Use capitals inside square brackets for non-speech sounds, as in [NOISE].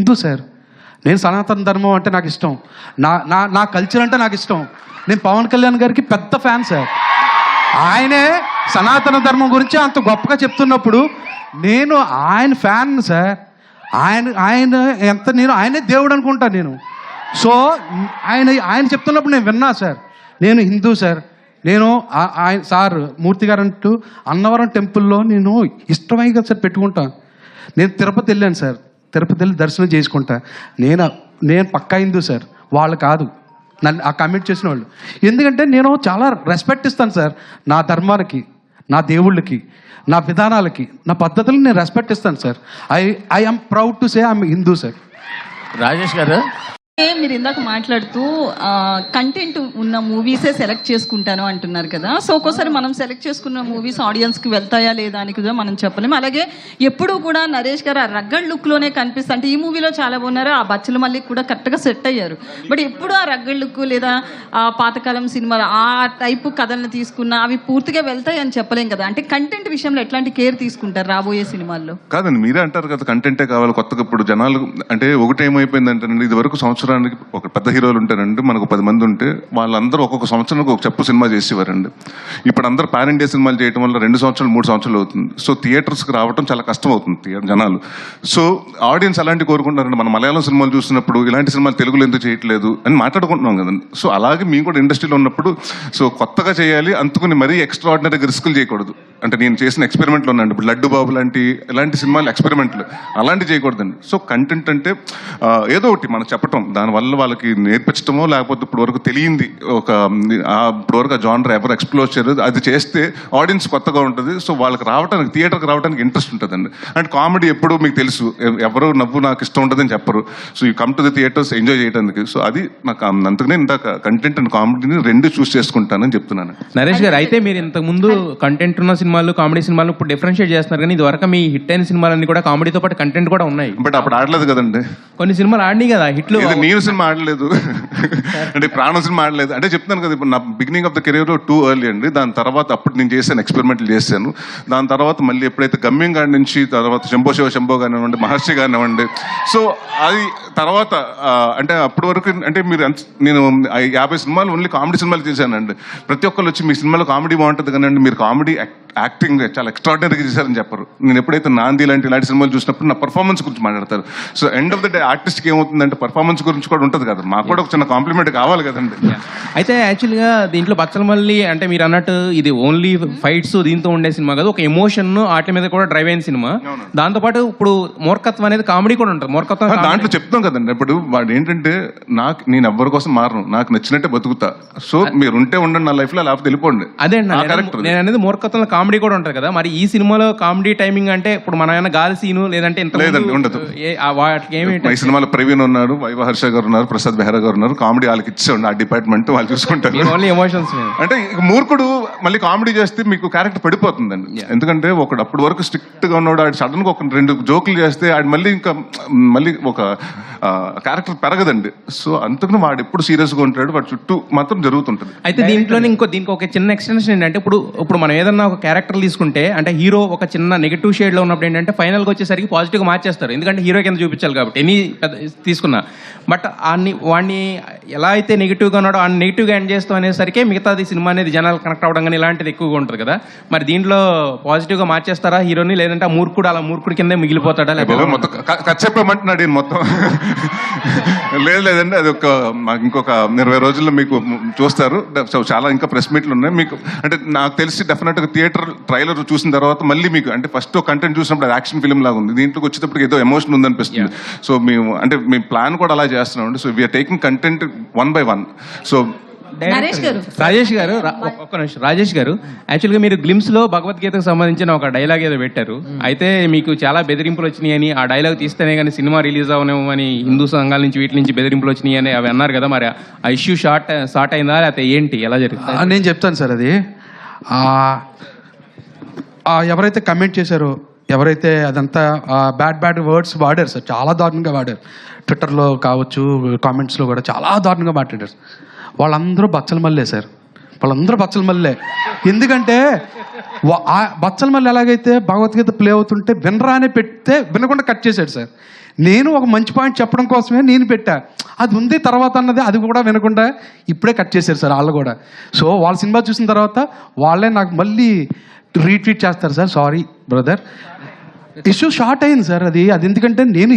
Hindu sir? నేను సనాతన ధర్మం అంటే నాకు ఇష్టం. నా నా నా కల్చర్ అంటే నాకు ఇష్టం. నేను పవన్ కళ్యాణ్ గారికి పెద్ద ఫ్యాన్ సార్. ఆయనే సనాతన ధర్మం గురించి అంత గొప్పగా చెప్తున్నప్పుడు నేను ఆయన ఫ్యాన్ సార్. ఆయన ఆయన ఎంత నేను ఆయనే దేవుడు అనుకుంటా నేను. సో ఆయన ఆయన చెప్తున్నప్పుడు నేను విన్నా సార్. నేను హిందూ సార్. నేను ఆయన సార్ మూర్తి గారు అంటూ అన్నవరం టెంపుల్లో నేను ఇష్టమైగా సార్ పెట్టుకుంటాను నేను తిరుపతి వెళ్ళాను సార్. తిరుపతి వెళ్ళి దర్శనం చేసుకుంటా. నేను నేను పక్కా హిందూ సార్. వాళ్ళు కాదు. నన్ను ఆ కమిట్ చేసిన వాళ్ళు. ఎందుకంటే నేను చాలా రెస్పెక్ట్ ఇస్తాను సార్ నా ధర్మానికి నా దేవుళ్ళకి నా విధానాలకి నా పద్ధతులను నేను రెస్పెక్ట్ ఇస్తాను sir. I I am proud to say I'm Hindu sir Rajesh గారు మీరు ఇందాక మాట్లాడుతూ కంటెంట్ ఉన్న మూవీసే సెలెక్ట్ చేసుకుంటాను అంటున్నారు కదా. సో ఒక్కోసారి మనం సెలెక్ట్ చేసుకున్న మూవీస్ ఆడియన్స్కి వెళ్తాయా లేదా అని కూడా మనం చెప్పలేము అలాగే ఎప్పుడూ కూడా నరేష్ గారు ఆ రగ్గడ్ లుక్లోనే కనిపిస్తా అంటే ఈ మూవీలో చాలా బాగున్నారు ఆ బచ్చల మళ్ళీ కూడా కరెక్ట్గా సెట్ అయ్యారు. బట్ ఎప్పుడు ఆ రగ్గడ్ లుక్ లేదా ఆ పాతకాలం సినిమాలు ఆ టైపు కథలను తీసుకున్న అవి పూర్తిగా వెళ్తాయి అని చెప్పలేం కదా. అంటే కంటెంట్ విషయంలో ఎట్లాంటి కేర్ తీసుకుంటారు రాబోయే సినిమాల్లో? కాదండి మీరే అంటారు కదా కంటెంటే కావాలి కొత్తగా ఇప్పుడు జనాలు అంటే ఒకటి ఏమైపోయిందంటేనండి ఇది వరకు సంవత్సరం సంవత్సరానికి ఒక పెద్ద హీరోలు ఉంటారండి. మనకు పది మంది ఉంటే వాళ్ళందరూ ఒక్కొక్క సంవత్సరానికి ఒక చెప్పు సినిమా చేసేవారండి. ఇప్పుడు అందరూ పాన్ ఇండియా సినిమాలు చేయడం వల్ల రెండు సంవత్సరాలు మూడు సంవత్సరాలు అవుతుంది. సో థియేటర్స్కి రావడం చాలా కష్టం అవుతుంది జనాలు. సో ఆడియన్స్ అలాంటి కోరుకుంటున్నారండి. మన మలయాళం సినిమాలు చూసినప్పుడు ఇలాంటి సినిమాలు తెలుగులో ఎందుకు చేయట్లేదు అని మాట్లాడుకుంటున్నాం కదండి. సో అలాగే మేము కూడా ఇండస్ట్రీలో ఉన్నప్పుడు సో కొత్తగా చేయాలి అందుకుని మరీ ఎక్స్ట్రా ఆర్డినరీగా రిస్కులు చేయకూడదు. అంటే నేను చేసిన ఎక్స్పెరిమెంట్లు ఉన్నాయండి ఇప్పుడు లడ్డు బాబు లాంటి ఇలాంటి సినిమాలు ఎక్స్పెరిమెంట్లు అలాంటివి చేయకూడదండి. సో కంటెంట్ అంటే ఏదో ఒకటి మనం చెప్పటం. దానివల్ల వాళ్ళకి నేర్పించటమో లేకపోతే ఇప్పుడు వరకు తెలియంది ఒక ఆ, ఇప్పుడు వరకు ఆ జానర్ ఎవరు ఎక్స్ప్లోర్ చేయలేదు. అది చేస్తే ఆడియన్స్ కొత్తగా ఉంటుంది. సో వాళ్ళకి రావడానికి థియేటర్కి రావడానికి ఇంట్రెస్ట్ ఉంటుందండి. అండ్ కామెడీ ఎప్పుడు మీకు తెలుసు. ఎవరు నవ్వు నాకు ఇష్టం ఉంటుందని చెప్పరు. So you come to the theatres enjoy చేయడానికి సో అది నాకు అందుకనే ఇందాక కంటెంట్ అండ్ కామెడీని రెండు చూస్ చేసుకుంటానని చెప్తున్నాను. నరేష్ గారు అయితే మీరు ఇంతకుముందు కంటెంట్ ఉన్న సినిమాలు కామెడీ సినిమాలు ఇప్పుడు డిఫరెన్షియేట్ చేస్తున్నారు. కానీ ఇదివరకు మీ హిట్ అయిన సినిమాలన్నీ కూడా కామెడీతో పాటు కంటెంట్ కూడా ఉన్నాయి. బట్ అప్పుడు ఆడలేదు కదండి. కొన్ని సినిమాలు ఆడినాయి కదా హిట్లు. ఇది నేను సినిమా ఆడలేదు. అంటే ప్రాణం సినిమా ఆడలేదు. అంటే చెప్తున్నాను కదా ఇప్పుడు నా beginning of the career too early అండి. దాని తర్వాత అప్పుడు నేను చేశాను ఎక్స్పెరిమెంట్లు చేశాను. దాని తర్వాత మళ్ళీ ఎప్పుడైతే గమ్యం గారి నుంచి తర్వాత శంభో శివ శంభో కానివ్వండి మహర్షి కానివ్వండి. సో అది తర్వాత అంటే అప్పటి వరకు అంటే మీరు నేను యాభై సినిమాలు ఓన్లీ కామెడీ సినిమాలు చేశానండి. ప్రతి ఒక్కరు వచ్చి మీ సినిమాలో కామెడీ బాగుంటుంది కానీ మీరు కామెడీ యాక్టింగ్ చాలా ఎక్స్ట్రాడినరీగా చేశారని చెప్పరు. నేను ఎప్పుడైతే నాంది లాంటి ఇలాంటి సినిమాలు చూసినప్పుడు నా పర్ఫార్మెన్స్ గురించి మాట్లాడతారు. So end of the day ఆర్టిస్ట్కి ఏమవుతుందంటే పర్ఫార్మెన్స్ గురించి కూడా ఉంటుంది కదా మాకు కూడా ఒక చిన్న కాంప్లిమెంట్ కావాలి కదండి. అయితే యాక్చువల్గా దీంట్లో బచ్చల మళ్ళీ అంటే మీరు అన్నట్టు ఇది ఓన్లీ ఫైట్స్ దీంతో ఉండే సినిమా కాదు ఒక ఎమోషన్ వాటి మీద కూడా డ్రైవ్ అయిన సినిమా. దాంతోపాటు ఇప్పుడు మూర్ఖత్వం అనేది కామెడీ కూడా ఉంటుంది. మూర్ఖత్వం దాంట్లో చెప్తాం కదండి. ఇప్పుడు వాడు ఏంటంటే నాకు నేను ఎవరి కోసం మారను నాకు నచ్చినట్టే బతుకుతా. సో మీరు ఉంటే ఉండండి నా లైఫ్లో లేకపోతే వెళ్ళిపోండి. అదే నేను అనేది మూర్ఖత్వంలో కామెడీ కూడా ఉంటుంది కదా. మరి ఈ సినిమాలో కామెడీ టైమింగ్ అంటే ఇప్పుడు మన ఏమైనా గాలి సీను లేదంటే ఇంత లేదండి, ఉండదు. ఈ సినిమాలో ప్రవీణ్ ఉన్నారు వైవ హర్ష గారు ఉన్నారు ప్రసాద్ బెహ్రా గారు ఉన్నారు. కామెడీ వాళ్ళకి ఇచ్చేయండి ఆ డిపార్ట్మెంట్ వాళ్ళు చూసుకుంటారు. ఓన్లీ ఎమోషన్స్ అంటే మూర్ఖుడు మళ్ళీ కామెడీ చేస్తే మీకు క్యారెక్టర్ పడిపోతుందండి. ఎందుకంటే ఒకడు అప్పటి వరకు స్ట్రిక్ట్గా ఉన్నాడు ఆడు సడన్గా ఒక రెండు జోకులు చేస్తే ఆడు మళ్ళీ ఇంకా మళ్ళీ ఒక క్యారెక్టర్ పెరగదండి. సో అందుకని వాడు ఎప్పుడు సీరియస్గా ఉంటాడు వాడు చుట్టూ మాత్రం జరుగుతుంటది. అయితే దీంట్లోనే ఇంకో దీనికి ఒక చిన్న ఎక్స్టెన్షన్ ఏంటంటే ఇప్పుడు ఇప్పుడు మనం ఏదన్నా ఒక క్యారెక్టర్ తీసుకుంటే అంటే హీరో ఒక చిన్న నెగిటివ్ షేడ్లో ఉన్నప్పుడు ఏంటంటే ఫైనల్గా వచ్చేసరికి పాజిటివ్గా మార్చేస్తారు. ఎందుకంటే హీరో కింద చూపించాలి కాబట్టి ఎనీ తీసుకున్నా. బట్ అన్ని వాడిని ఎలా అయితే నెగిటివ్గా ఉన్నాడో ఆ నెగిటివ్గా ఎండ్ చేస్తాం అనేసరికి మిగతాది సినిమా అనేది జనాలు కనెక్ట్ అవ్వడం కానీ ఇలాంటిది ఎక్కువగా ఉంటుంది కదా. మరి దీంట్లో పాజిటివ్గా మార్చేస్తారా హీరోని లేదంటే ఆ మూర్ఖుడు అలా మూర్ఖుడి కిందే మిగిలిపోతాడా? లేకపోతే మొత్తం చెప్పమంటున్నాడు మొత్తం. [LAUGHS] లేదు లేదండి. అది ఒక మాకు ఇంకొక ఇరవై రోజుల్లో మీకు చూస్తారు. సో చాలా ఇంకా ప్రెస్ మీట్లు ఉన్నాయి. మీకు అంటే నాకు తెలిసి డెఫినెట్గా థియేటర్ ట్రైలర్ చూసిన తర్వాత మళ్ళీ మీకు అంటే ఫస్ట్ కంటెంట్ చూసినప్పుడు అది యాక్షన్ ఫిల్మ్ లాగా ఉంది. దీంట్లోకి వచ్చేటప్పటికి ఏదో ఎమోషన్ ఉందనిపిస్తుంది. సో మేము అంటే మేము ప్లాన్ కూడా అలా చేస్తున్నాం అండి so we are taking content one by one so Naresh గారు. రాజేష్ గారు ఒక్క- నిమిషం. రాజేష్ గారు యాక్చువల్గా మీరు గ్లిమ్స్లో భగవద్గీతకు సంబంధించిన ఒక డైలాగ్ ఏదో పెట్టారు. అయితే మీకు చాలా బెదిరింపులు వచ్చినాయని ఆ డైలాగ్ తీస్తేనే కానీ సినిమా రిలీజ్ అవనేమో అని హిందూ సంఘాల నుంచి వీటి నుంచి బెదిరింపులు వచ్చినాయి అని అవి అన్నారు కదా మరి. ఆ ఇష్యూ షార్ట్ షార్ట్ అయిందా లేకపోతే ఏంటి? ఎలా జరుగుతుంది? ఆ, నేను చెప్తాను సార్ అది. ఎవరైతే కమెంట్ చేశారో ఎవరైతే అదంతా బ్యాడ్ బ్యాడ్ వర్డ్స్ వాడారు సార్ చాలా దారుణంగా వాడారు. ట్విట్టర్లో కావచ్చు కామెంట్స్లో కూడా చాలా దారుణంగా మాట్లాడారు. వాళ్ళందరూ బచ్చల మల్లే సార్. వాళ్ళందరూ బచ్చల మల్లే. ఎందుకంటే ఆ బచ్చల మళ్ళీ ఎలాగైతే భగవద్గీత ప్లే అవుతుంటే వినరా అని పెడితే వినకుండా కట్ చేశాడు సార్. నేను ఒక మంచి పాయింట్ చెప్పడం కోసమే నేను పెట్టా. అది ఉంది తర్వాత అన్నది అది కూడా వినకుండా ఇప్పుడే కట్ చేశారు సార్ వాళ్ళు కూడా. సో వాళ్ళ సినిమా చూసిన తర్వాత వాళ్ళే నాకు మళ్ళీ రీట్వీట్ చేస్తారు sir sorry brother. Issue short అయింది సార్ అది. అది ఎందుకంటే నేను